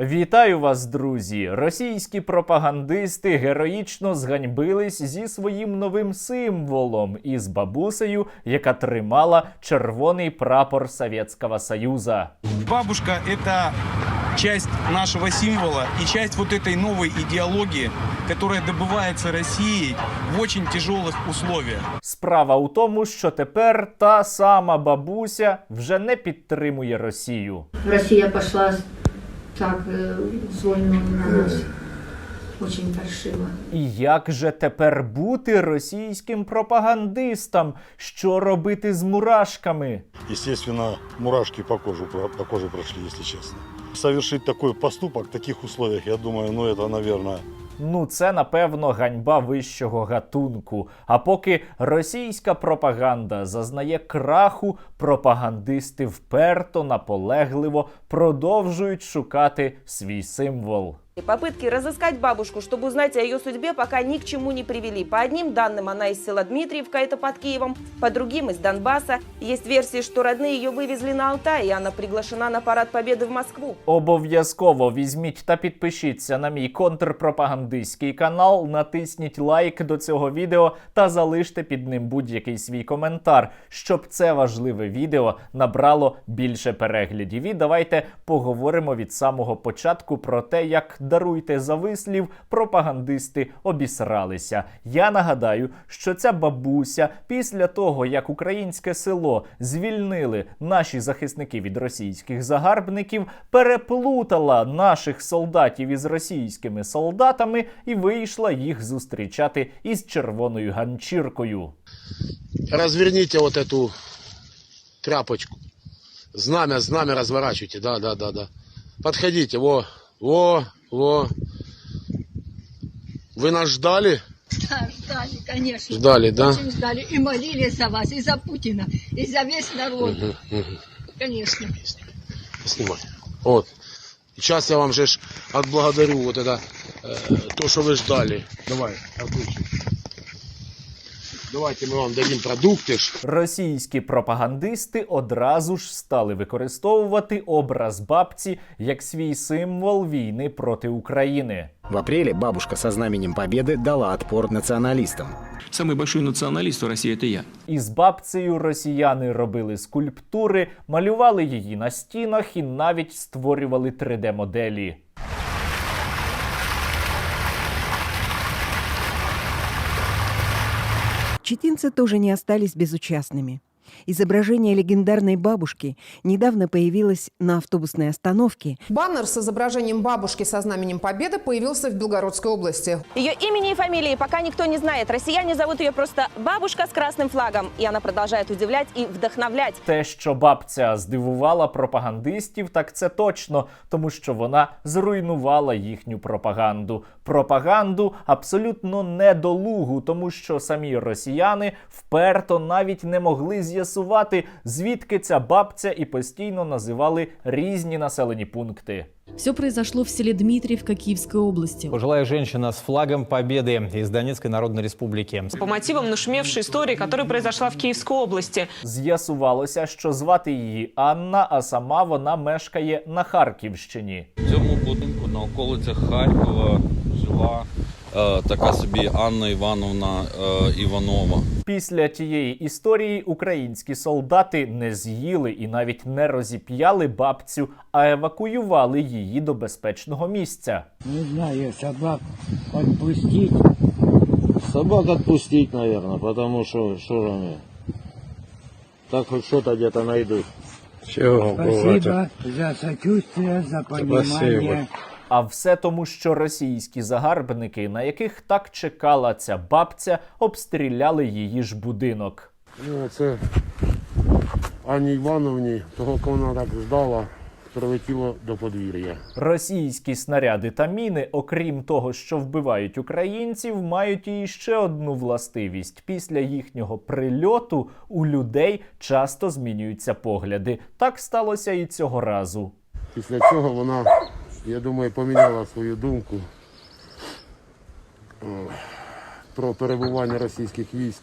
Вітаю вас, друзі! Російські пропагандисти героїчно зганьбились зі своїм новим символом із бабусею, яка тримала червоний прапор Совєтського Союза. Бабушка – это часть нашего символа и часть вот этой новой идеологии, которая добывается Россией в очень тяжелых условиях. Справа у тому, що тепер та сама бабуся вже не підтримує Росію. Россия пошла так звольно на нас. Очень паршиво. І як же тепер бути російським пропагандистам? Що робити з мурашками? Естественно, мурашки по кожу по кожу пройшли, если чесно. Совершить такой поступок в таких условиях, я думаю, ну это, наверное, Ну, це напевно ганьба вищого гатунку. А поки російська пропаганда зазнає краху, пропагандисти вперто, наполегливо продовжують шукати свій символ. И Попытки разыскать бабушку, чтобы узнать о ее судьбе, пока ни к чему не привели. По одним данным, она из села Дмитриевка, это под Киевом, по другим из Донбасса. Есть версии, что родные ее вывезли на Алтай, и она приглашена на парад Победы в Москву. Обов'язково візьміть та підпишіться на мій контрпропагандистський канал, натисніть лайк до цього відео та залиште під ним будь-який свій коментар, щоб це важливе відео набрало більше переглядів. І давайте поговоримо від самого початку про те, як даруйте за вислів, пропагандисти обісралися. Я нагадаю, що ця бабуся після того, як українське село звільнили наші захисники від російських загарбників, переплутала наших солдатів із російськими солдатами і вийшла їх зустрічати із червоною ганчіркою. разверните вот эту тряпочку. Знамя, знамя разворачивайте, да, да, да, да. Подходите, во, во, во. Вы нас ждали? Да, ждали, конечно. Ждали, да? Очень ждали. И молились за вас, и за Путина, и за весь народ. Мгм, мгм. Конечно. Снимай. Вот. Сейчас я вам же ж отблагодарю вот это, э, то, что вы ждали. Давай, Артурчик. Давайте мы вам дадим продукты. ж. Російські пропагандисти одразу ж стали використовувати образ бабці як свій символ війни проти України. В апреле бабушка со знаменем Победы дала отпор националистам. Самый большой националист в России это я. Із бабцею росіяни робили скульптури, малювали її на стінах і навіть створювали 3D-моделі. Читинцы тоже не остались безучастными. Изображение легендарной бабушки недавно появилось на автобусной остановке. Баннер с изображением бабушки со знаменем Победы появился в Белгородской области. Ее имени и фамилии пока никто не знает. Россияне зовут ее просто «бабушка с красным флагом». И она продолжает удивлять и вдохновлять. Те, що бабця здивувала пропагандистів, так це точно, тому що вона зруйнувала їхню пропаганду. Пропаганду абсолютно недолугу, тому що самі росіяни вперто навіть не могли з'ясувати, звідки ця бабця, і постійно називали різні населені пункти. Все произошло в селе Дмитриевка Киевской области. Пожилая женщина с флагом Победы из Донецкой Народной Республики. По мотивам нашумевшей истории, которая произошла в Киевской области. З'ясувалося, що звати її Анна, а сама вона мешкає на Харківщині. В цьому будинку на околицях Харкова жила така собі Анна Івановна е, Іванова. Після тієї історії українські солдати не з'їли і навіть не розіп'яли бабцю, а евакуювали її до безпечного місця. Не знаю, собак отпустить. собак отпустить, наверное, потому что, что же они, так хоть что-то где-то. Чего, Спасибо за сочувствие, за понимание. А все тому, що російські загарбники, на яких так чекала ця бабця, обстріляли її ж будинок. Ну, це Анні Івановні, того, кого вона так ждала, прилетіло до подвір'я. Російські снаряди та міни, окрім того, що вбивають українців, мають і ще одну властивість. Після їхнього прильоту у людей часто змінюються погляди. Так сталося і цього разу. Після цього вона, я думаю, поміняла свою думку про перебування російських військ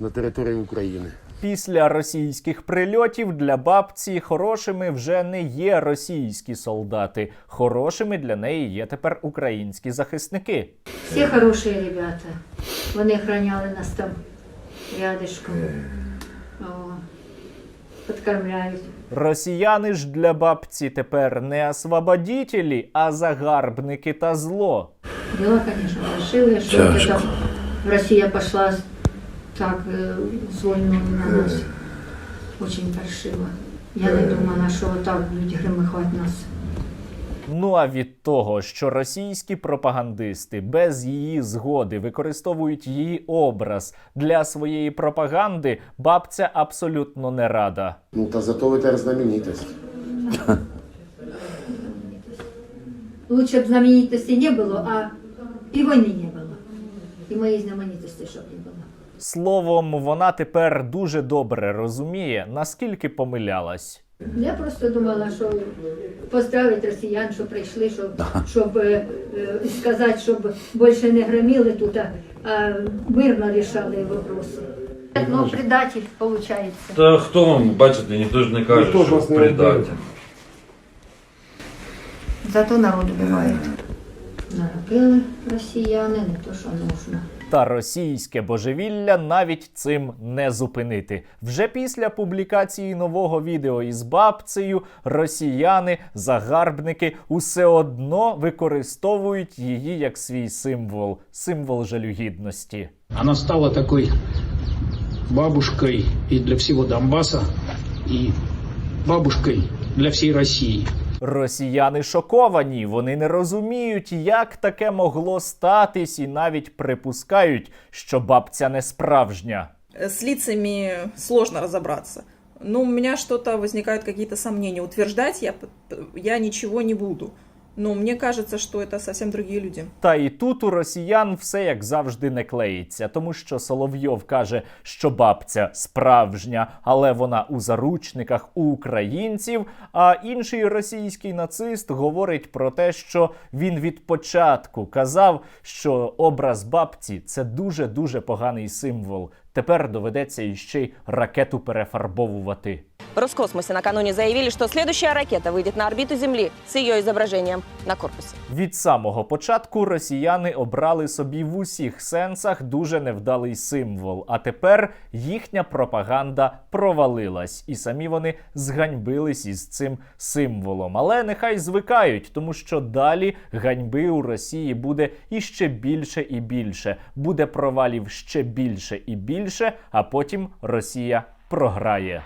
на території України. Після російських прильотів для бабці хорошими вже не є російські солдати. Хорошими для неї є тепер українські захисники. Всі хороші ребята. Вони охраняли нас там рядышком. О, Подкормляють. Росіяни ж для бабці тепер не освободітелі, а загарбники та зло. Дела, конечно, большие, що там Росія пішла так з с на нас. Очень паршиво. Я не думала, що так будуть гримихати нас. Ну а від того, що російські пропагандисти без її згоди використовують її образ для своєї пропаганди, бабця абсолютно не рада. Ну, то зато вы теперь знаменитость. Лучше б знаменитості не було, а і війни не було. І моєї знаменитості, щоб не було. Словом, вона тепер дуже добре розуміє, наскільки помилялась. Я просто думала, що поздравити росіян, що прийшли, щоб, щоб е, е, сказати, щоб більше не громіли тут, а, а мирно рішали вопроси. Ну, предатель, виходить. Та хто вам, бачите, ніхто ж не каже, Ніхто ж що вас не предатель. Зато народ убивають. Наробили росіяни, не то, що нужно. Та російське божевілля навіть цим не зупинити. Вже після публікації нового відео із бабцею росіяни, загарбники усе одно використовують її як свій символ, символ жалюгідності. Она стала такой бабушкой и для всего Донбасса, и бабушкой для всей России. Росіяни шоковані, вони не розуміють, як таке могло статись, і навіть припускають, що бабця не справжня. С лицами сложно разобраться. Ну, у меня что-то возникают какие-то сомнения. Утверждать я, я ничего не буду. Но мне кажется, что это совсем другие люди. Та і тут у росіян все як завжди не клеїться, тому що Соловйов каже, що бабця справжня, але вона у заручниках у українців. А інший російський нацист говорить про те, що він від початку казав, що образ бабці це дуже дуже поганий символ. Тепер доведеться іще й ракету перефарбовувати. Роскосмосе накануне заявили, что следующая ракета выйдет на орбиту Земли с ее изображением на корпусе. Від самого початку росіяни обрали собі в усіх сенсах дуже невдалий символ. А тепер їхня пропаганда провалилась, і самі вони зганьбились із цим символом. Але нехай звикають, тому що далі ганьби у Росії буде іще більше і більше. Буде провалів ще більше і більше, а потім Росія програє.